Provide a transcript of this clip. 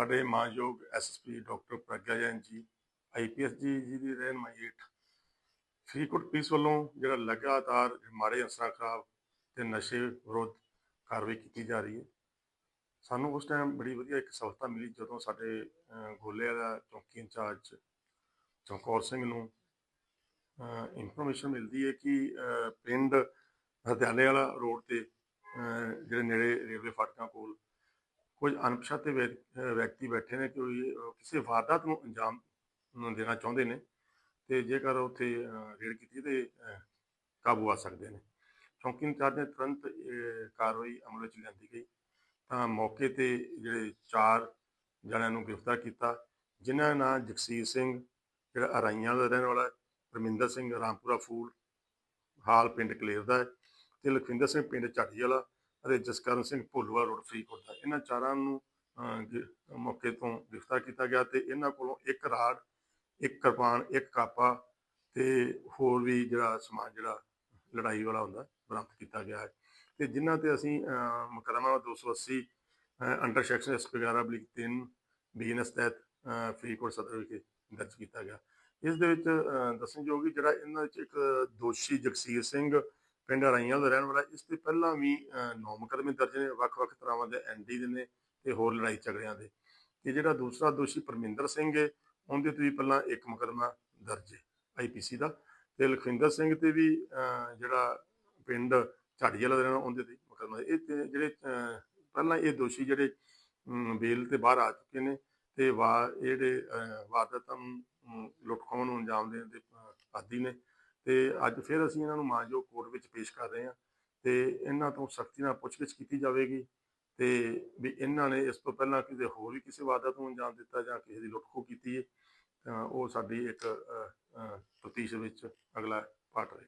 ਸਾਡੇ ਮਾਨਯੋਗ SSP doctor Pragya Jain ਜੀ ਆਈਪੀਐਸ ਜੀ ਜੀ ਦੀ ਰਹਿਨਮਾਈ ਹੇਠ। ਫਰੀਦਕੋਟ ਪੁਲਿਸ ਵੱਲੋਂ ਜਿਹੜਾ ਲਗਾਤਾਰ ਮਾੜੇ ਅਸਰਾਂ ਖਰਾਬ ਤੇ ਨਸ਼ੇ ਵਿਰੁੱਧ ਕਾਰਵਾਈ ਕੀਤੀ ਜਾ ਰਹੀ ਹੈ। ਸਾਨੂੰ ਉਸ ਟਾਈਮ ਬੜੀ ਵਧੀਆ ਇੱਕ ਸਫਲਤਾ ਮਿਲੀ ਜਦੋਂ ਸਾਡੇ ਅਹ, ਗੋਲੇ ਵਾਲਾ ਚੌਕੀ ਇੰਚਾਰਜ ਚਮਕੌਰ ਸਿੰਘ ਨੂੰ ਇਨਫੋਰਮੇਸ਼ਨ ਮਿਲਦੀ ਹੈ ਕਿ ਪਿੰਡ ਹਰਿਆਣੇ ਵਾਲਾ ਰੋਡ ਤੇ ਜਿਹੜੇ ਨੇੜੇ ਰੇਲਵੇ ਫਾਟਕਾਂ ਕੋਲ ਕੁਝ ਅਣਪਛਾਤੇ ਵਿਅਕ- ਵਿਅਕਤੀ ਬੈਠੇ ਨੇ ਕਿ ਕਿਸੇ ਵਾਰਦਾਤ ਨੂੰ ਅੰਜਾਮ ਦੇਣਾ ਚਾਹੁੰਦੇ ਨੇ ਤੇ ਜੇਕਰ ਉੱਥੇ ਅਹ, ਰੇਡ ਕੀਤੀ ਤੇ ਕਾਬੂ ਆ ਸਕਦੇ ਨੇ। ਚੌਕੀ ਇੰਚਾਰਜ ਨੇ ਤੁਰੰਤ ਇਹ ਕਾਰਵਾਈ ਅਮਲ ਵਿੱਚ ਲਿਆਂਦੀ ਗਈ। ਤਾਂ ਮੌਕੇ ਤੇ ਜਿਹੜੇ ਚਾਰ ਜਣਿਆਂ ਨੂੰ ਗ੍ਰਿਫਤਾਰ ਕੀਤਾ ਜਿਨ੍ਹਾਂ ਦਾ ਨਾਂ ਜਗਸੀਰ ਸਿੰਘ ਜਿਹੜਾ ਅਰਾਈਆਂ ਦਾ ਰਹਿਣ ਵਾਲਾ ਪਰਮਿੰਦਰ ਸਿੰਘ ਰਾਮਪੁਰਾ ਫੂਲ ਹਾਲ ਪਿੰਡ ਕਲੇਰ ਦਾ ਹੈ ਤੇ ਲਖਵਿੰਦਰ ਸਿੰਘ ਪਿੰਡ ਝਾੜੀ ਵਾਲਾ ਅਤੇ ਜਸਕਰਨ ਸਿੰਘ ਭੁੱਲਵਾ ਰੋਡ ਫਰੀਦਕੋਟ ਦਾ। ਇਹਨਾਂ ਚਾਰਾਂ ਨੂੰ ਮੌਕੇ ਤੋਂ ਗ੍ਰਿਫਤਾਰ ਕੀਤਾ ਗਿਆ ਤੇ ਇਹਨਾਂ ਕੋਲੋਂ ਇੱਕ ਰਾੜ ਇੱਕ ਕਿਰਪਾਨ ਇੱਕ ਕਾਪਾ ਤੇ ਹੋਰ ਵੀ ਜਿਹੜਾ ਸਮਾਨ ਜਿਹੜਾ ਲੜਾਈ ਵਾਲਾ ਹੁੰਦਾ ਬਰਾਮਦ ਕੀਤਾ ਗਿਆ ਹੈ। ਤੇ ਜਿਨ੍ਹਾਂ ਤੇ ਅਸੀਂ ਅਹ, ਮੁਕੱਦਮਾ 280 ਅਹ, ਅੰਡਰ ਸੈਕਸ਼ਨ ਐਸ 11 ਬਲਿਕ 3 ਬਿਜਨਸ ਤਹਿਤ ਫਰੀਦਕੋਟ ਸਦਰ ਵਿਖੇ ਦਰਜ ਕੀਤਾ ਗਿਆ। ਇਸ ਦੇ ਵਿੱਚ ਦੱਸਣਯੋਗ ਕਿ ਜਿਹੜਾ ਇਹਨਾਂ ਵਿੱਚ ਇੱਕ ਦੋਸ਼ੀ ਜਗਸੀਰ ਸਿੰਘ ਪਿੰਡ ਰਾਈਆਂ ਦਾ ਰਹਿਣ ਵਾਲਾ ਇਸ ਤੇ ਪਹਿਲਾਂ ਵੀ ਨੌ ਮੁਕੱਦਮੇ ਦਰਜ ਨੇ ਵੱਖ-ਵੱਖ ਤਰ੍ਹਾਂ ਦੇ ਐਨਡੀ ਦੇ ਨੇ ਤੇ ਹੋਰ ਲੜਾਈ ਝਗੜਿਆਂ ਦੇ। ਤੇ ਜਿਹੜਾ ਦੂਸਰਾ ਦੋਸ਼ੀ ਪਰਮਿੰਦਰ ਸਿੰਘ ਹੈ ਉਹਦੇ ਤੇ ਵੀ ਪਹਿਲਾਂ ਇੱਕ ਮੁਕੱਦਮਾ ਦਰਜ ਹੈ ਆਈਪੀਸੀ ਦਾ। ਤੇ ਲਖਵਿੰਦਰ ਸਿੰਘ ਤੇ ਵੀ ਜਿਹੜਾ ਪਿੰਡ ਝਾੜੀ ਵਾਲਾ ਰਹਿਣਾ ਉਹਦੇ ਤੇ ਮੁਕੱਦਮਾ ਇਹ ਜਿਹੜੇ ਪਹਿਲਾਂ ਇਹ ਦੋਸ਼ੀ ਜਿਹੜੇ ਅਮ, ਬੇਲ ਤੇ ਬਾਹਰ ਆ ਚੁੱਕੇ ਨੇ ਤੇ ਵਾ ਇਹ ਜਿਹੜੇ ਵਾਰਦਾਤਾਂ ਨੂੰ ਅਮ, ਲੁੱਟ ਖੋਹਣ ਨੂੰ ਅੰਜਾਮ ਦੇਣ ਦੇ ਆਦੀ ਨੇ ਤੇ ਅੱਜ ਫਿਰ ਅਸੀਂ ਇਹਨਾਂ ਨੂੰ ਮਾਨਯੋਗ ਕੋਰਟ ਵਿੱਚ ਪੇਸ਼ ਕਰ ਰਹੇ ਹਾਂ ਤੇ ਇਹਨਾਂ ਤੋਂ ਸਖਤੀ ਨਾਲ ਪੁੱਛਗਿੱਛ ਕੀਤੀ ਜਾਵੇਗੀ ਤੇ ਵੀ ਇਹਨਾਂ ਨੇ ਇਸ ਤੋਂ ਪਹਿਲਾਂ ਕਿਸੇ ਹੋਰ ਵੀ ਕਿਸੇ ਵਾਰਦਾਤ ਤੋਂ ਅੰਜਾਮ ਦਿੱਤਾ ਜਾਂ ਕਿਸੇ ਦੀ ਲੁੱਟ ਖੋਹ ਕੀਤੀ ਹੈ, ਤਾਂ ਉਹ ਸਾਡੀ ਇੱਕ ਤਫਤੀਸ਼ ਵਿੱਚ ਅਗਲਾ ਪਾਰਟ ਰਹੇ